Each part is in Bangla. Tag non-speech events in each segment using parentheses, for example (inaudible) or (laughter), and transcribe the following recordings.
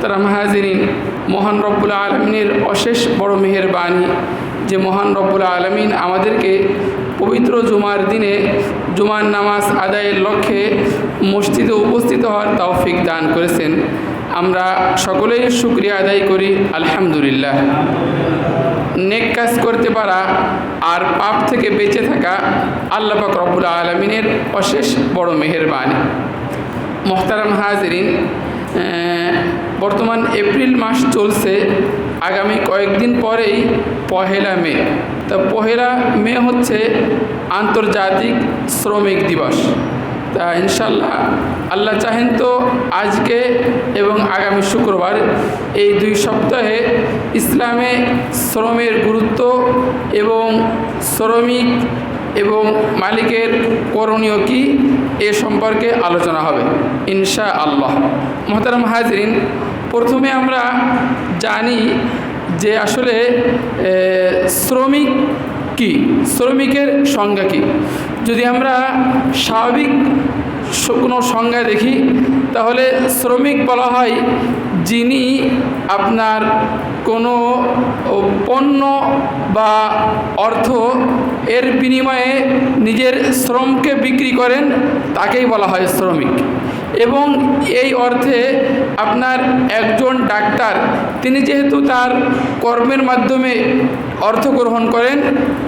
মোহতারাম হাজিরিন, মহান রব্বুল আলমিনের অশেষ বড় মেহেরবানি। যে মহান রব্বুল আলমিন আমাদেরকে পবিত্র জুমার দিনে জুমার নামাজ আদায়ের লক্ষ্যে মসজিদে উপস্থিত হওয়ার তৌফিক দান করেছেন। আমরা সকলেই শুক্রিয়া আদায় করি, আলহামদুলিল্লাহ। নেক কাজ করতে পারা আর পাপ থেকে বেঁচে থাকা আল্লাহ পাক রব্বুল আলমিনের অশেষ বড় মেহেরবানি। মোহতারাম হাজরিন বর্তমান এপ্রিল মাস চলছে। আগামী কয়েকদিন পরেই পহেলা মে। তা পহেলা মে হচ্ছে আন্তর্জাতিক শ্রমিক দিবস। তা ইনশাল্লাহ আল্লাহ চাহেন তো আজকে এবং আগামী শুক্রবার এই দুই সপ্তাহে ইসলামে শ্রমের গুরুত্ব এবং শ্রমিক এবং মালিকের করণীয় কি এ সম্পর্কে আলোচনা হবে। ইনশা আল্লাহ মোহতারাম হাজরিন প্রথমে আমরা জানি যে আসলে শ্রমিক কি? শ্রমিকের সংজ্ঞা কি? যদি আমরা স্বাভাবিক কোনো সংজ্ঞা দেখি, তাহলে শ্রমিক বলা হয় যিনি আপনার কোনো পণ্য বা অর্থ এর বিনিময়ে নিজের শ্রমকে বিক্রি করেন, তাকেই বলা হয় শ্রমিক। এবং এই অর্থে আপনার একজন ডাক্তার, তিনি যেহেতু তার কর্মের মাধ্যমে অর্থ গ্রহণ করেন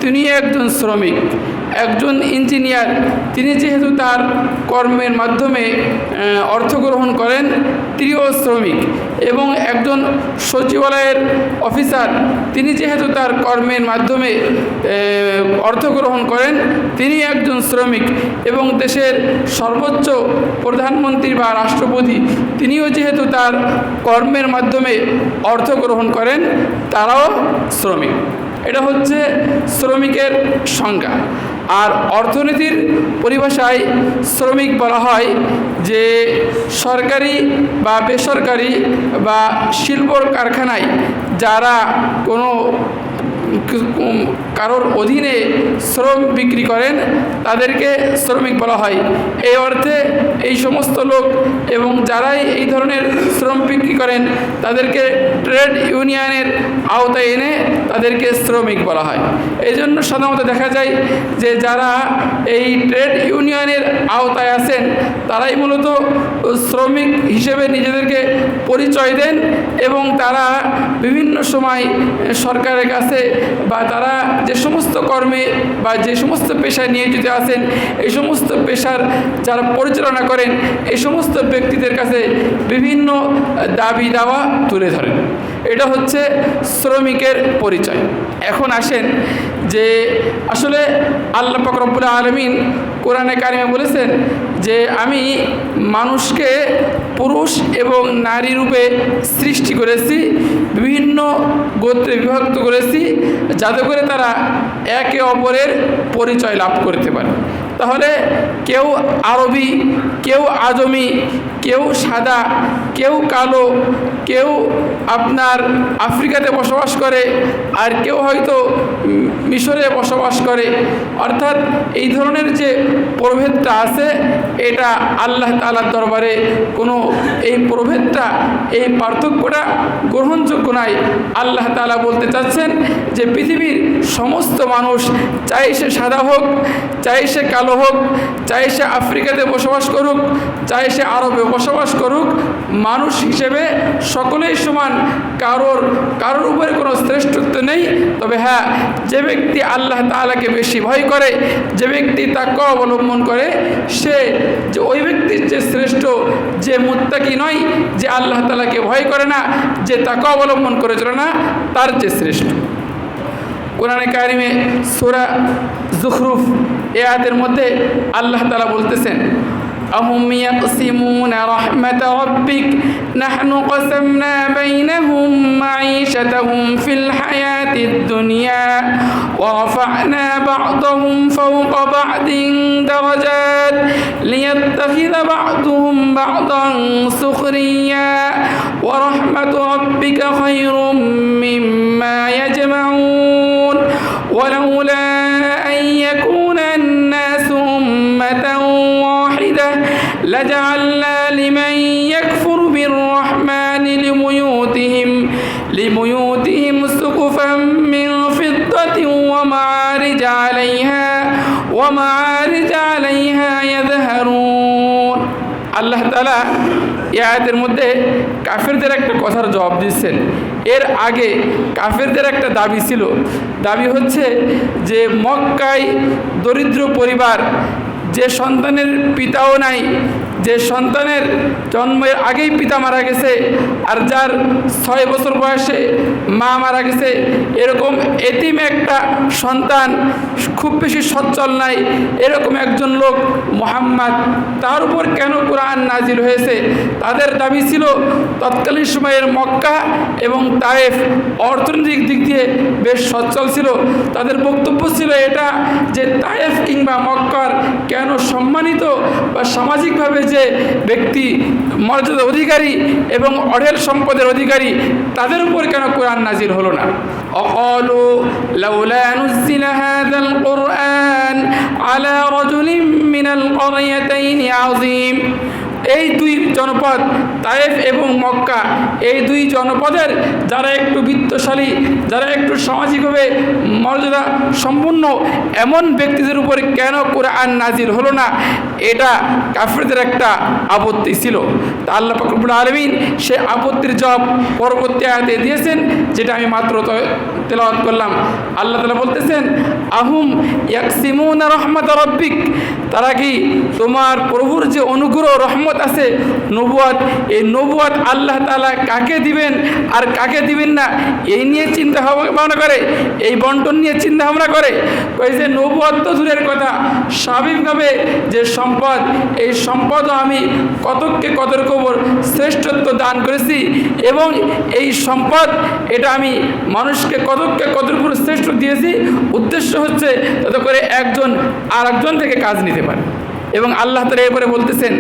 তিনি একজন শ্রমিক। একজন ইঞ্জিনিয়ার, তিনি যেহেতু তার কর্মের মাধ্যমে অর্থ গ্রহণ করেন, তিনিও শ্রমিক এবং একজন সচিবালয়ের অফিসার, তিনি যেহেতু তার কর্মের মাধ্যমে অর্থ গ্রহণ করেন, তিনি একজন শ্রমিক এবং দেশের সর্বোচ্চ প্রধানমন্ত্রী বা রাষ্ট্রপতি, তিনিও যেহেতু তার কর্মের মাধ্যমে অর্থ গ্রহণ করেন, তারাও শ্রমিক। এটা হচ্ছে শ্রমিকের সংজ্ঞা। আর অর্থনীতির পরিভাষায় শ্রমিক বলা হয় যে সরকারি বা বেসরকারি বা শিল্প কারখানায় যারা কোনো কারোর অধীনে শ্রম বিক্রি করেন, তাদেরকে শ্রমিক বলা হয়। এই অর্থে এই সমস্ত লোক এবং যারাই এই ধরনের শ্রম বিক্রি করেন, তাদেরকে ট্রেড ইউনিয়নের আওতায় এনে তাদেরকে শ্রমিক বলা হয়। এই জন্য সাধারণত দেখা যায় যে যারা এই ট্রেড ইউনিয়নের আওতায় আছেন তারাই মূলত শ্রমিক হিসেবে নিজেদেরকে পরিচয় দেন এবং তারা বিভিন্ন সময় সরকারের কাছে বা তারা যে সমস্ত কর্মে বা যে সমস্ত পেশায় নিয়োজিত আছেন, এই সমস্ত পেশার যারা পরিচালনা করেন, এই সমস্ত ব্যক্তিদের কাছে বিভিন্ন দাবি দাওয়া তুলে ধরেন। এটা হচ্ছে শ্রমিকের পরিচয়। এখন আসেন যে আসলে আল্লাহ ফকরবুল আলমিন কোরআনে কারিমে বলেছেন যে আমি মানুষকে পুরুষ এবং নারী রূপে সৃষ্টি করেছি, বিভিন্ন গোত্রে বিভক্ত করেছি যাতে করে তারা একে অপরের পরিচয় লাভ করতে পারে। তাহলে কেউ আরবি, কেউ আজমি কেউ সাদা, কেউ কালো, কেউ আপনার আফ্রিকাতে বসবাস করে আর কেউ হয়তো মিশরে বসবাস করে। অর্থাৎ এই ধরনের যে প্রভেদটা আছে, এটা আল্লাহ তালার দরবারে কোনো এই প্রভেদটা, এই পার্থক্যটা গ্রহণযোগ্য নয় আল্লাহ তালা বলতে চাচ্ছেন যে পৃথিবীর সমস্ত মানুষ চাই সে সাদা হোক, চাই সে কালো হোক, চাই সে আফ্রিকাতে বসবাস করুক, চাই সে আরবে বসবাস করুক, মানুষ হিসেবে সকলেই সমান, কারোর কারোর উপরে কোনো শ্রেষ্ঠত্ব নেই। তবে হ্যাঁ যে ব্যক্তি আল্লাহ তালাকে বেশি ভয় করে, যে ব্যক্তি তাকে অবলম্বন করে, সে যে ওই ব্যক্তির যে শ্রেষ্ঠ, যে মুত্তাকি নয়, যে আল্লাহ তালাকে ভয় করে না, যে তাকে অবলম্বন করে চলে না, তার যে শ্রেষ্ঠ। কোরআনে কারিমে সুরা জুখরুফ এ আয়াতের মধ্যে আল্লাহ তালা বলতেছেন أهم يقسمون رحمة ربك نحن قسمنا بينهم معيشتهم في الحياة الدنيا ورفعنا بعضهم فوق بعض درجات ليتخذ بعضهم بعضا سخريا ورحمة ربك خير مما يجمعون لجعلنا لمن يكفر بالرحمن لمن لبيوتهم سقفا من فضة ومعارج عليها ومعارج عليها يظهرون আল্লাহ তালা এই আয়াতের মধ্যে কাফেরদের একটা কথার জবাব দিচ্ছেন এর আগে কাফেরদের একটা দাবি ছিল দাবি হচ্ছে যে মক্কায় দরিদ্র পরিবার যে সন্তানের পিতাও নাই যে সন্তানের জন্মের আগেই পিতা মারা গেছে আর যার ছয় বছর বয়সে মা মারা গেছে, এরকম এতিম একটা সন্তান খুব বেশি সচ্ছল নাই। এরকম একজন লোক মোহাম্মদ, তার উপর কেন কোরআন নাজিল হয়েছে? তাদের দাবি ছিল তৎকালীন সময়ের মক্কা এবং তায়েফ অর্থনৈতিক দিক দিয়ে বেশ সচ্ছল ছিল। তাদের বক্তব্য ছিল এটা যে তায়েফ কিংবা মক্কার কেন সম্মানিত বা সামাজিকভাবে যে ব্যক্তি মর্যাদা অধিকারী এবং অঢেল সম্পদের অধিকারী, তাদের উপর কেন কোরআন নাজির হলো না? অকলু লাউলা নুজিল হাযাল কুরআন আলা রাজুলিন মিনাল এই দুই জনপদ, তায়েফ এবং মক্কা, এই দুই জনপদের যারা একটু বিত্তশালী, যারা একটু সামাজিকভাবে মর্যাদা সম্পন্ন, এমন ব্যক্তিদের উপরে কেন কোরআন নাজির হলো না? এটা কাফেরদের একটা আপত্তি ছিল। তা আল্লাহ ফকরবুল আলমিন সে আপত্তির জব পরবর্তী আয়াতে দিয়েছেন, যেটা আমি মাত্র তেলাওয়াত করলাম। আল্লাহ তালা বলতেছেন, আহুম ইয়াকসিমুন রহমত রব্বিক? তারা কি তোমার প্রভুর যে অনুগ্রহ, রহমত আছে। নবুয়াত, এই নবুয়াত আল্লাহ তালা কাকে দিবেন আর কাকে দিবেন না, এই নিয়ে চিন্তা ভাবনা করে, এই বন্টন নিয়ে চিন্তা ভাবনা করে। ওই যে নবুয়াত তো দূরের কথা, স্বাভাবিকভাবে যে সম্পদ, এই সম্পদও আমি কতককে কতর কবর, শ্রেষ্ঠত্ব দান করেছি এবং এই সম্পদ, এটা আমি মানুষকে কতককে কতর উপর শ্রেষ্ঠ দিয়েছি। উদ্দেশ্য হচ্ছে যাতে করে একজন আর একজন থেকে কাজ নিতে পারে। এবং আল্লাহ তালা এরপরে বলতেছেন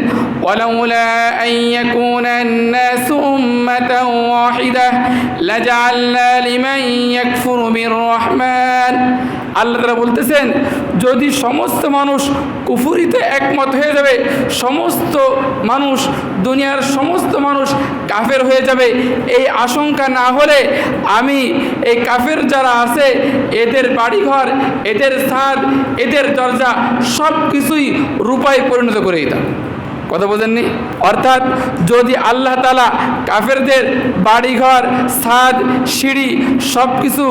ওয়ালাউলা আন ইয়াকুনা الناس উম্মাতা ওয়াহিদা লাজআলনা লিমান ইয়াকফুরু বিররহমান আল্লাহ তালা বলতেছেন, যদি সমস্ত মানুষ কুফুরিতে একমত হয়ে যাবে, সমস্ত মানুষ, দুনিয়ার সমস্ত মানুষ কাফের হয়ে যাবে, এই আশঙ্কা না হলে আমি এই কাফের যারা আছে, এদের বাড়িঘর, এদের ছাদ, এদের দরজা সব কিছুই রূপায় পরিণত করে দিতাম। কথা বোঝেননি অর্থাৎ যদি আল্লাহ তালা কাফেরদের বাড়িঘর, ছাদ, সিঁড়ি সব কিছু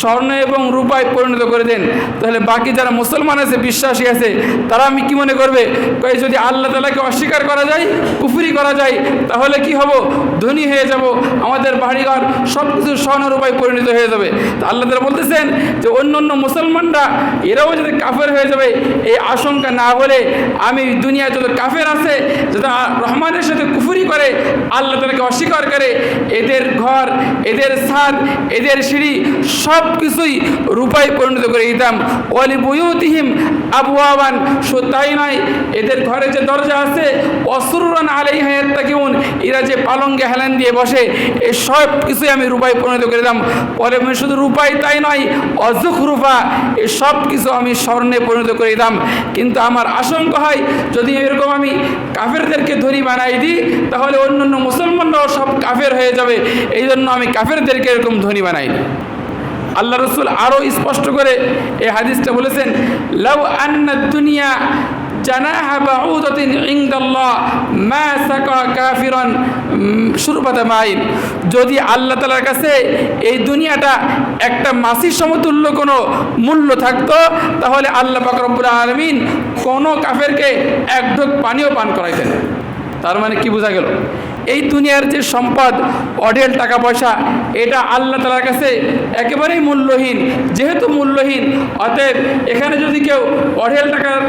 স্বর্ণ এবং রূপায় পরিণত করে দেন, তাহলে বাকি যারা মুসলমান আছে, বিশ্বাসী আছে, তারা আমি কি মনে করবে? কই যদি আল্লাহ তালাকে অস্বীকার করা যায়, কুফুরি করা যায়, তাহলে কি হব? ধনী হয়ে যাব, আমাদের বাড়িঘর সব কিছু স্বর্ণ রূপায় পরিণত হয়ে যাবে। তা আল্লাহ তালা বলতেছেন যে অন্য অন্য মুসলমানরা, এরাও যদি কাফের হয়ে যাবে, এই আশঙ্কা না হলে আমি দুনিয়া যত কাফের আছে যারা রহমানের সাথে কুফুরি করে, আল্লাহ তালাকে অস্বীকার করে, এদের ঘর, এদের ছাদ, এদের সিঁড়ি সব কিছুই রূপায় পরিণত করে দিতাম। ওয়ালি বুয়ুতিহিম আবু আবান তাই নয়, এদের ঘরে যে দরজা আছে অসুরান আলাই হায়াত তাকিউন এরা যে পালঙ্গে হেলান দিয়ে বসে, এ সব কিছুই আমি রূপায় পরিণত করে দিতাম। পরে শুধু রূপাই তাই নয় অজুক রূপা, এ সব কিছু আমি স্বর্ণে পরিণত করে দিতাম। কিন্তু আমার আশঙ্কা হয়, যদি এরকম আমি কাফেরদেরকে ধরি বানাই দিই তাহলে অন্য অন্য মুসলমানরাও সব কাফের হয়ে যাবে। এই জন্য আমি কাফেরদেরকে এরকম ধনী বানাই। আল্লাহ রসুল আরও স্পষ্ট করে এই হাদিসটা বলেছেন, লাউ আন্না দুনিয়া জানাহা বাউদাতিন ইনদাল্লাহ মা সাকা কাফিরান শুরুপাতা মাইন। যদি আল্লাহ তালার কাছে এই দুনিয়াটা একটা মাসির সমতুল্য কোনো মূল্য থাকতো, তাহলে আল্লাহ পাক রব্বুল আলমিন কোনো কাফেরকে এক ঢোক পানিও পান করাইতেন। তার মানে কি বোঝা গেল? এই দুনিয়ার যে সম্পদ, অঢেল টাকা পয়সা এটা আল্লাহ তালার কাছে একেবারেই মূল্যহীন। যেহেতু মূল্যহীন, অতএব এখানে যদি কেউ অঢেল টাকার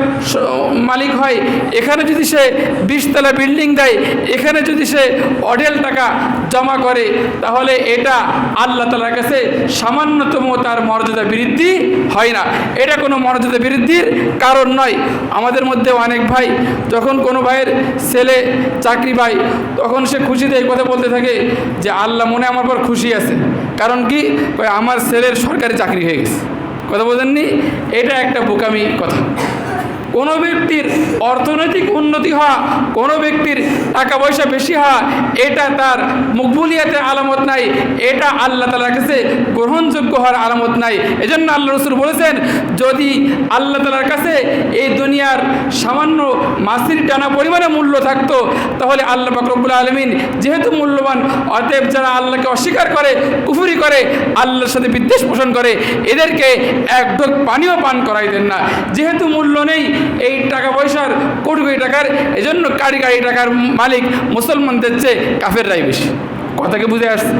মালিক হয়, এখানে যদি সে বিশতলা বিল্ডিং দেয়, এখানে যদি সে অঢেল টাকা জমা করে, তাহলে এটা আল্লাহ তালার কাছে সামান্যতম তার মর্যাদা বৃদ্ধি হয় না। এটা কোনো মর্যাদা বৃদ্ধির কারণ নয়। আমাদের মধ্যে অনেক ভাই, যখন কোনো ভাইয়ের ছেলে চাকরি পায়, তখন সে খুশিতে এই কথা বলতে থাকে যে আল্লাহ মনে আমার পর খুশি আছে। কারণ কি? আমার ছেলের সরকারি চাকরি হয়ে গেছে। কথা বলেননি এটা একটা বোকামি কথা। কোনো ব্যক্তির অর্থনৈতিক উন্নতি হওয়া, কোনো ব্যক্তির টাকা পয়সা বেশি হওয়া, এটা তার মকবুলিয়াতের আলামত নাই, এটা আল্লাহ তালার কাছে গ্রহণযোগ্য হওয়ার আলামত নাই। এজন্য আল্লাহ রসুল বলেছেন, যদি আল্লাহ তালার কাছে এই দুনিয়ার সামান্য মাসির টানা পরিমাণে মূল্য থাকতো, তাহলে আল্লাহ বাকরবুল আলমিন যেহেতু মূল্যবান, অতএব যারা আল্লাহকে অস্বীকার করে, কুফুরি করে, আল্লাহর সাথে বিদ্বেষ পোষণ করে, এদেরকে এক ঢোক পানিও পান করাইতেন না। যেহেতু মূল্য নেই এই টাকা পয়সার কোটি কোটি টাকার, এজন্য কারি কারি টাকার মালিক মুসলমানদের চেয়ে কাফেররাই বেশি। কথাকে বুঝে আসছে।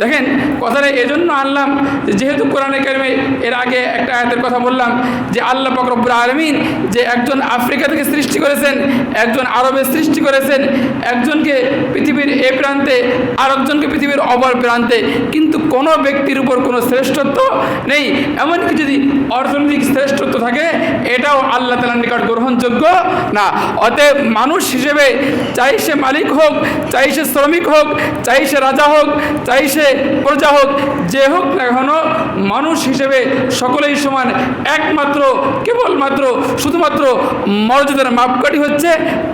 দেখেন, কথাটা এজন্য আনলাম যেহেতু কোরআনে কারিমে এর আগে একটা আয়াতের কথা বললাম যে আল্লাহ ফকরবুল আলমিন যে একজন আফ্রিকা থেকে সৃষ্টি করেছেন, একজন আরবের সৃষ্টি করেছেন, একজনকে পৃথিবীর এ প্রান্তে আর একজনকে পৃথিবীর অপর প্রান্তে, কিন্তু কোনো ব্যক্তির উপর কোনো শ্রেষ্ঠত্ব নেই। এমনকি যদি অর্থনৈতিক শ্রেষ্ঠত্ব থাকে, এটাও আল্লাহ তালার নিকট গ্রহণযোগ্য না। অতএব মানুষ হিসেবে, চাই সে মালিক হোক, চাই সে শ্রমিক হোক চাই সে রাজা হোক, চাই সে প্রজা হোক, যে হোক না কেন মানুষ হিসেবে সকলেই সমান, একমাত্র, কেবলমাত্র, শুধুমাত্র মর্যাদার মাপকাঠি হচ্ছে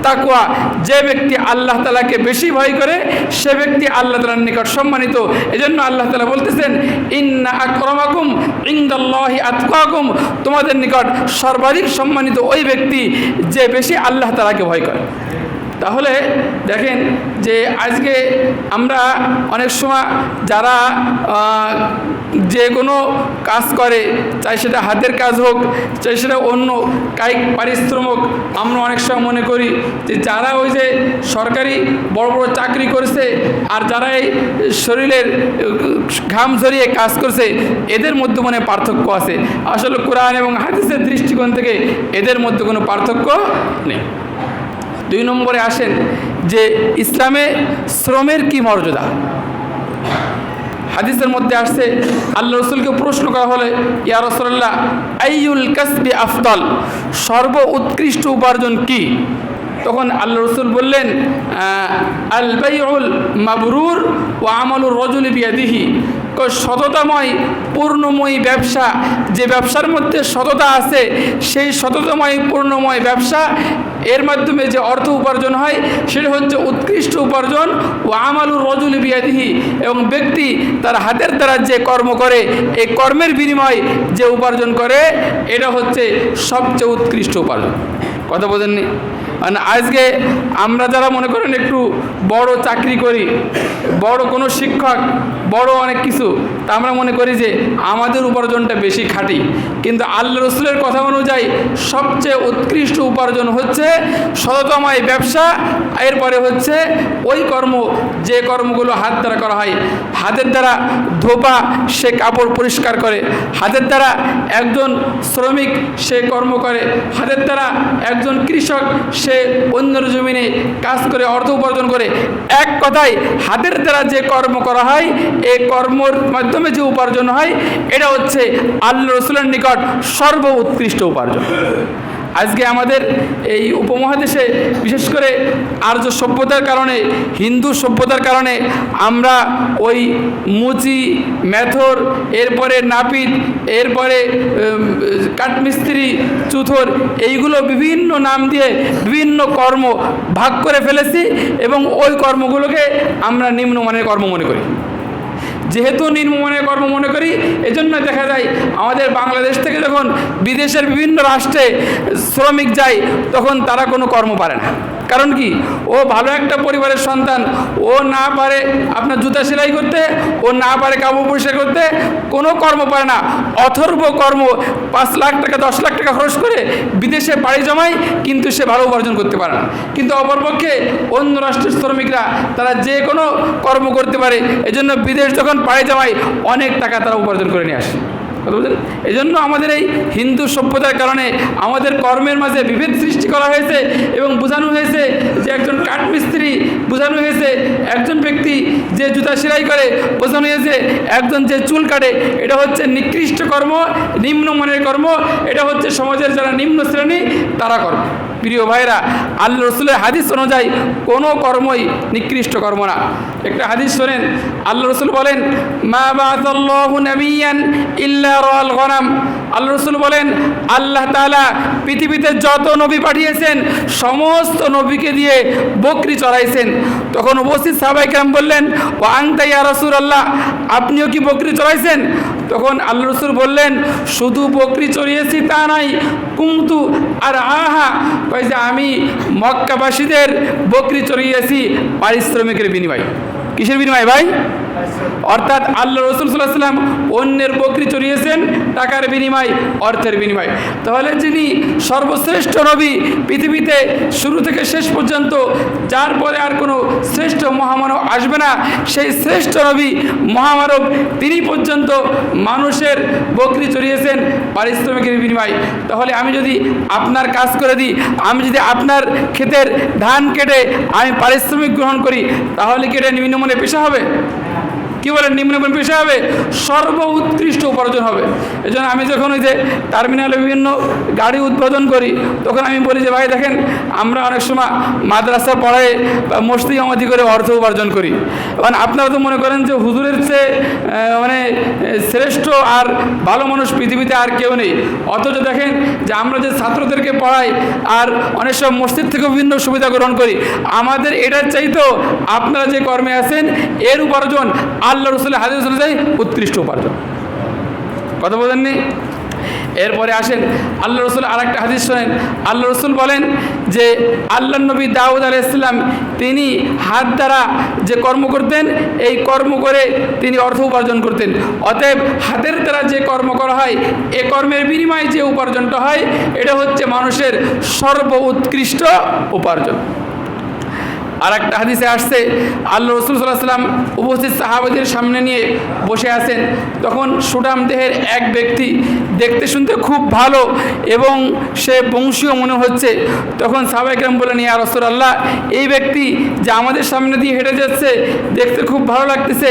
তাকুয়া যে ব্যক্তি আল্লাহ তালাকে বেশি ভয় করে, সে ব্যক্তি আল্লাহ তালার নিকট সম্মানিত। এজন্য আল্লাহ তালা বলতেছেন, ইন্না আক্রমাকুম ইন্দাল্লাহি আতকাকুম। তোমাদের নিকট সর্বাধিক সম্মানিত ওই ব্যক্তি যে বেশি আল্লাহ তালাকে ভয় করে। তাহলে দেখেন যে আজকে আমরা অনেক সময় যারা যে কোনো কাজ করে, চাই সেটা হাতের কাজ হোক, চাই সেটা অন্য কায়িক পারিশ্রমিক আমরা অনেক সময় মনে করি যে যারা ওই যে সরকারি বড় বড় চাকরি করছে আর যারা এই শরীরের ঘাম ঝরিয়ে কাজ করছে, এদের মধ্যে মনে পার্থক্য আছে। আসলে কোরআন এবং হাদিসের দৃষ্টিকোণ থেকে এদের মধ্যে কোনো পার্থক্য নেই। দুই নম্বরে আসেন যে ইসলামে শ্রমের কি মর্যাদা? হাদিসের মধ্যে আসছে, আল্লাহ রসুলকে প্রশ্ন করা হলে, ইয়া রসল্লাহ আইউল কাসবি আফদল? সর্ব উৎকৃষ্ট উপার্জন কি? তখন আল্লাহ রসুল বললেন আল বাইউল মাবরুর ও আমলুর রজুল বিয়াদিহি। সততাময়, পূর্ণময়ী ব্যবসা, যে ব্যবসার মধ্যে সততা আছে, সেই সততাময়, পূর্ণময় ব্যবসা এর মাধ্যমে যে অর্থ উপার্জন হয়, সেটা হচ্ছে উৎকৃষ্ট উপার্জন। ও আমালুর রজুল বিয়াদিহি, এবং ব্যক্তি তার হাতের দ্বারা যে কর্ম করে, এই কর্মের বিনিময় যে উপার্জন করে, এটা হচ্ছে সবচেয়ে উৎকৃষ্ট উপার্জন। কথা বোঝেননি? মানে আজকে আমরা যারা মনে করেন একটু বড় চাকরি করি, বড় কোনো শিক্ষক, বড় অনেক কিছু তা আমরা মনে করি যে আমাদের উপার্জনটা বেশি খাটি। কিন্তু আল্লাহ রসুলের কথা অনুযায়ী সবচেয়ে উৎকৃষ্ট উপার্জন হচ্ছে সততময় ব্যবসা, এরপরে হচ্ছে ওই কর্ম, যে কর্মগুলো হাত দ্বারা করা হয়। হাতের দ্বারা ধোপা সে কাপড় পরিষ্কার করে, হাতের দ্বারা একজন শ্রমিক সে কর্ম করে, হাতের দ্বারা একজন কৃষক সে অন্যের জমিনে কাজ করে, অর্থ উপার্জন করে। এক কথায় হাতের দ্বারা যে কর্ম করা হয় এই কর্মর মাধ্যমে যে উপার্জন হয়, এটা হচ্ছে আল্লাহ রসুলের নিকট সর্ব উৎকৃষ্ট উপার্জন। আজকে আমাদের এই উপমহাদেশে বিশেষ করে আর্য সভ্যতার কারণে, হিন্দু সভ্যতার কারণে আমরা ওই মুচি, মেথর, এরপরে নাপিত, এরপরে কাঠমিস্ত্রি, চুথর, এইগুলো বিভিন্ন নাম দিয়ে বিভিন্ন কর্ম ভাগ করে ফেলেছি এবং ওই কর্মগুলোকে আমরা নিম্নমানের কর্ম মনে করি। যেহেতু নির্মমনের কর্ম মনে করি, এজন্য দেখা যায় আমাদের বাংলাদেশ থেকে যখন বিদেশের বিভিন্ন রাষ্ট্রে শ্রমিক যায়, তখন তারা কোনো কর্ম পারে না। কারণ কি? ও ভালো একটা পরিবারের সন্তান। ও না পারে আপনার জুতা সেলাই করতে, ও না পারে কাপড় পরিষ্কার করতে, কোনো কর্ম পারে না। অথর্ব কর্ম, পাঁচ লাখ টাকা, দশ লাখ টাকা খরচ করে বিদেশে বাড়ি জমায়, কিন্তু সে ভালো উপার্জন করতে পারে না। কিন্তু অপরপক্ষে অন্য রাষ্ট্রের শ্রমিকরা, তারা যে কোনো কর্ম করতে পারে। এজন্য বিদেশ যখন পাড়ি জমায়, অনেক টাকা তারা উপার্জন করে নিয়ে আসে। এই জন্য আমাদের এই হিন্দু সভ্যতার কারণে আমাদের কর্মের মাঝে বিভেদ সৃষ্টি করা হয়েছে এবং বোঝানো হয়েছে যে একজন কাঠমিস্ত্রি বোঝানো হয়েছে, একজন ব্যক্তি যে জুতা সেলাই করে, বোঝানো হয়েছে একজন যে চুল কাটে, এটা হচ্ছে নিকৃষ্ট কর্ম নিম্নমানের কর্ম, এটা হচ্ছে সমাজের যারা নিম্ন শ্রেণি, তারা কর্ম। প্রিয় ভাইরা আল্লাহ রসুলের হাদিস অনুযায়ী কোনো কর্মই নিকৃষ্ট কর্ম না। একটা হাদিস শোনেন আল্লাহ রসুল বলেন, মা রাল গনাম। আল্লাহ রসুল বলেন, আল্লাহ তালা পৃথিবীতে যত নবী পাঠিয়েছেন, সমস্ত নবীকে দিয়ে বকরি চড়াইছেন। তখন উপস্থিত সাহাবাইকাম বললেন, ও আংতা ইয়া রসুল আল্লাহ আপনিও কি বকরি চড়াইছেন? তখন আল্লাহ রসুর বললেন, শুধু বকরি চড়িয়েছি তা নাই, কুমতু আর আহা। কয় যে, আমি মক্কাবাসীদের বকরি চড়িয়েছি পারিশ্রমিকের বিনিময়। কিসের বিনিময় ভাই? অর্থাৎ আল্লাহ রসুলসাল্লাম সাল্লাম অন্যের বকরি চড়িয়েছেন টাকার বিনিময়, অর্থের বিনিময়। তাহলে যিনি সর্বশ্রেষ্ঠ নবী পৃথিবীতে শুরু থেকে শেষ পর্যন্ত, যার পরে আর কোনো শ্রেষ্ঠ মহামানব আসবে না, সেই শ্রেষ্ঠ নবী মহামানব তিনি পর্যন্ত মানুষের বকরি চড়িয়েছেন পারিশ্রমিকের বিনিময়। তাহলে আমি যদি আপনার কাজ করে দিই, আমি যদি আপনার ক্ষেতের ধান কেটে আমি পারিশ্রমিক গ্রহণ করি, তাহলে কি এটা নিম্নমানের পেশা হবে? কি বলেন নিম্নমানের পেশা হবে? সর্ব উৎকৃষ্ট উপার্জন হবে। এই জন্য আমি যখন ওই যে টার্মিনালে বিভিন্ন গাড়ি উদ্বোধন করি, তখন আমি বলি যে, ভাই, দেখেন, আমরা অনেক সময় মাদ্রাসা পড়ায় বা মস্তি আমাদি করে অর্থ উপার্জন করি। এবং আপনারা তো মনে করেন যে, হুজুরের চেয়ে মানে শ্রেষ্ঠ আর ভালো মানুষ পৃথিবীতে আর কেউ নেই। অথচ দেখেন যে, আমরা যে ছাত্রদেরকে পড়াই আর অনেক সময় মসজিদ থেকে বিভিন্ন সুবিধা গ্রহণ করি, আমাদের এটার চাইতো আপনারা যে কর্মে আছেন, এর উপার্জন আল্লাহ রসুলের হাদিস অনুযায়ী উৎকৃষ্ট উপার্জন। কথা বোঝেননি? এরপরে আসেন, আল্লাহ রসুল আর একটা হাদিস শোনেন। আল্লাহ রসুল বলেন যে, আল্লাহ নবী দাউদ আলাহ ইসলাম তিনি হাত দ্বারা যে কর্ম করতেন, এই কর্ম করে তিনি অর্থ উপার্জন করতেন। অতএব হাতের দ্বারা যে কর্ম করা হয়, এ কর্মের বিনিময়ে যে উপার্জনটা হয়, এটা হচ্ছে মানুষের সর্ব উৎকৃষ্ট উপার্জন। আর একটা হাদিসে আসছে, আল্লাহ রসুল সাল্লাহ সাল্লাম উপস্থিত সাহাবাদের সামনে নিয়ে বসে আছেন। তখন সুডাম দেহের এক ব্যক্তি দেখতে শুনতে খুব ভালো এবং সে বংশীয় মনে হচ্ছে। তখন সাহাবাইকরাম বলেন ইয়া রসুল আল্লাহ এই ব্যক্তি যে আমাদের সামনে দিয়ে হেঁটে যাচ্ছে, দেখতে খুব ভালো লাগতেছে।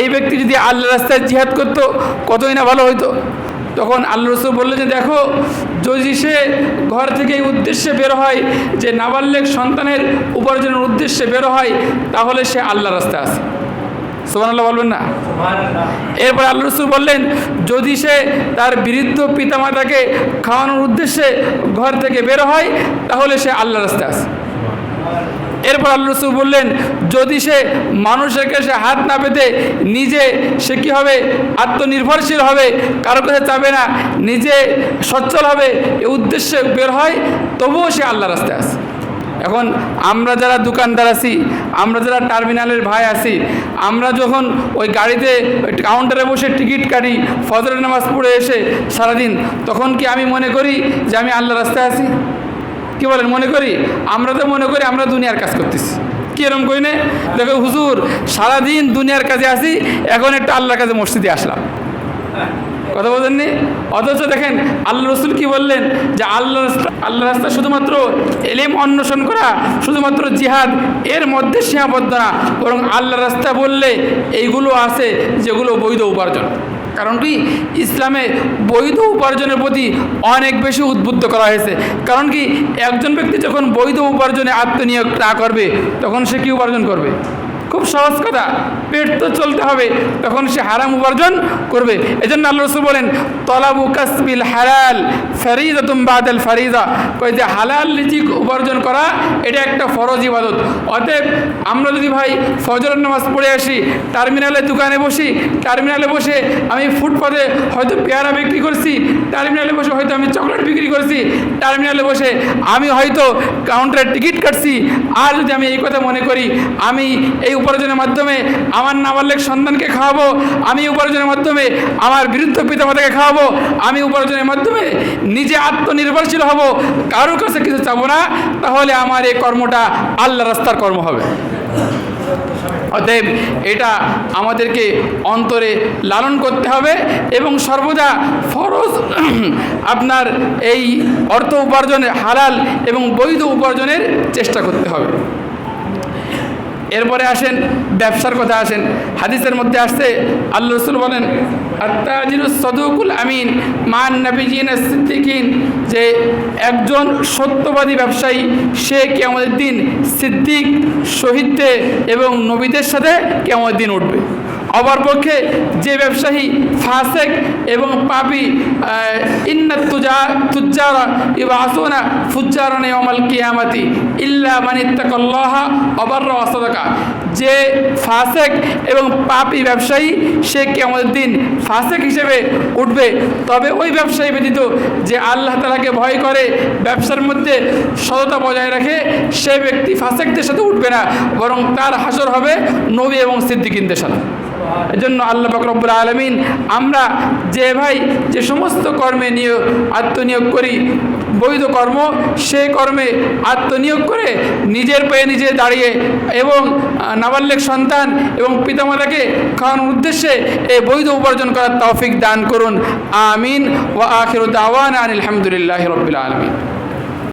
এই ব্যক্তি যদি আল্লাহ রাস্তায় জিহাদ করতো, কতই না ভালো হইতো? তখন আল্লাহ রসুল বললেন যে দেখো যদি সে ঘর থেকে এই উদ্দেশ্যে বের হয় যে নাবাল্যেক সন্তানের উপার্জনের উদ্দেশ্যে বের হয় তাহলে সে আল্লাহ রাস্তায় আসে সোমান আল্লাহ বলবেন না? এরপর আল্লাহ রসুল বললেন যদি সে তার বৃদ্ধ পিতামাতাকে খাওয়ানোর উদ্দেশ্যে ঘর থেকে বের হয় তাহলে সে আল্লাহ রাস্তায় আসে এরপর আল্লাহ রসুল বললেন, যদি সে মানুষের কাছে হাত না পেতে নিজে, সে কী হবে? আত্মনির্ভরশীল হবে, কারও কাছে চাবে না, নিজে সচ্ছল হবে, এ উদ্দেশ্যে বের হয়, তবুও সে আল্লাহ রাস্তায় আসে এখন আমরা যারা দোকানদার আছি, আমরা যারা টার্মিনালের ভাই আছি, আমরা যখন ওই গাড়িতে কাউন্টারে বসে টিকিট কাটি, ফজরের নামাজ পড়ে এসে সারাদিন, তখন কি আমি মনে করি যে আমি আল্লাহ রাস্তায় আছি? কি বলেন, মনে করি? আমরা তো মনে করি আমরা দুনিয়ার কাজ করতেছি। কি এরকম করি না? দেখো হুজুর, সারাদিন দুনিয়ার কাজে আসি, এখন একটা আল্লাহর কাছে মসজিদে আসলাম। কথা বলেননি অথচ দেখেন আল্লাহ রসুল কি বললেন? যে আল্লাহ আল্লাহ রাস্তা শুধুমাত্র এলেম অন্বেষণ করা, শুধুমাত্র জিহাদ, এর মধ্যে সীমাবদ্ধ না, বরং আল্লাহ রাস্তা বললে এইগুলো আছে, যেগুলো বৈধ উপার্জন। কারণ কি ইসলামে বৈধ উপার্জনের প্রতি অনেক বেশি উদ্বুদ্ধ করা হয়েছে। কারণ কি, একজন ব্যক্তি যখন বৈধ উপার্জনে আত্মনিয়োগ না করবে, তখন সে কি উপার্জন করবে? খুব সহজ কথা। পেট তো চলতে হবে, তখন সে হারাম উপার্জন করবে। এজন্য আল্লাহ রসুল বলেন, তলাবু কাসবিল হালাল ফারিদা তুম বাদাল ফারিদা। কই যে, হালাল লিচি উপার্জন করা, এটা একটা ফরজ ইবাদত। অতএব আমরা যদি ভাই ফজরের নামাজ পড়ে আসি, টার্মিনালে দোকানে বসি, টার্মিনালে বসে আমি ফুটপাতে হয়তো পেয়ারা বিক্রি করছি, টার্মিনালে বসে হয়তো আমি চকলেট বিক্রি করছি, টার্মিনালে বসে আমি হয়তো কাউন্টারে টিকিট কাটছি, আর যদি আমি এই কথা মনে করি, আমি এই উপার্জনের মাধ্যমে আমার নাবালক সন্তানকে খাওয়াবো, আমি উপার্জনের মাধ্যমে আমার বৃদ্ধ পিতামাতাকে খাওয়াবো, আমি উপার্জনের মাধ্যমে নিজে আত্মনির্ভরশীল হব, কারোর কাছে কিছু চাবো না, তাহলে আমার এই কর্মটা আল্লাহ রাস্তার কর্ম হবে। অতএব এটা আমাদেরকে অন্তরে লালন করতে হবে এবং সর্বদা ফরজ (clears throat) আপনার এই অর্থ উপার্জনের, হালাল এবং বৈধ উপার্জনের চেষ্টা করতে হবে। এরপরে আসেন, ব্যবসার কথা আসেন। হাদিসের মধ্যে আসছে, আল্লাহ রসুল বলেন সদুকুল আমিন মান নবীজিন সিদ্দিকিন যে একজন সত্যবাদী ব্যবসায়ী, সে কেমন দিন সিদ্দিক, শহীদদের এবং নবীদের সাথে কেমন দিন উঠবে। অপরপক্ষে যে ব্যবসায়ী ফাসেক এবং পাপি ইন্না তুজা, তুজ্জারা ইবা আসুনা ফুজ্জারনে অমাল কিয়ামাতি ইল্লা মানিত্তাকল্লাহা অবর্র অসদকা যে ফাসেক এবং পাপি ব্যবসায়ী, সে কেমন দিন ফাসেক হিসেবে উঠবে। তবে ওই ব্যবসায়ী ব্যতীত যে আল্লাহ তালাকে ভয় করে, ব্যবসার মধ্যে সততা বজায় রাখে, সে ব্যক্তি ফাসেকদের সাথে উঠবে না, বরং তার হাসর হবে নবী এবং সিদ্দিকিনদের সাথে। এজন্য আল্লাহ ফকরবুল আলমিন আমরা যে ভাই যে সমস্ত কর্মে নিয়োগ, আত্মনিয়োগ করি, বৈধ কর্ম, সেই কর্মে আত্মনিয়োগ করে নিজের পায়ে নিজে দাঁড়িয়ে এবং নাবাল্যক সন্তান এবং পিতামাতাকে খাওয়ানোর উদ্দেশ্যে এই বৈধ উপার্জন করার তৌফিক দান করুন। আমিন। ও আখির দাওয়ান আলহামদুলিল্লাহ রবিল আলমিন।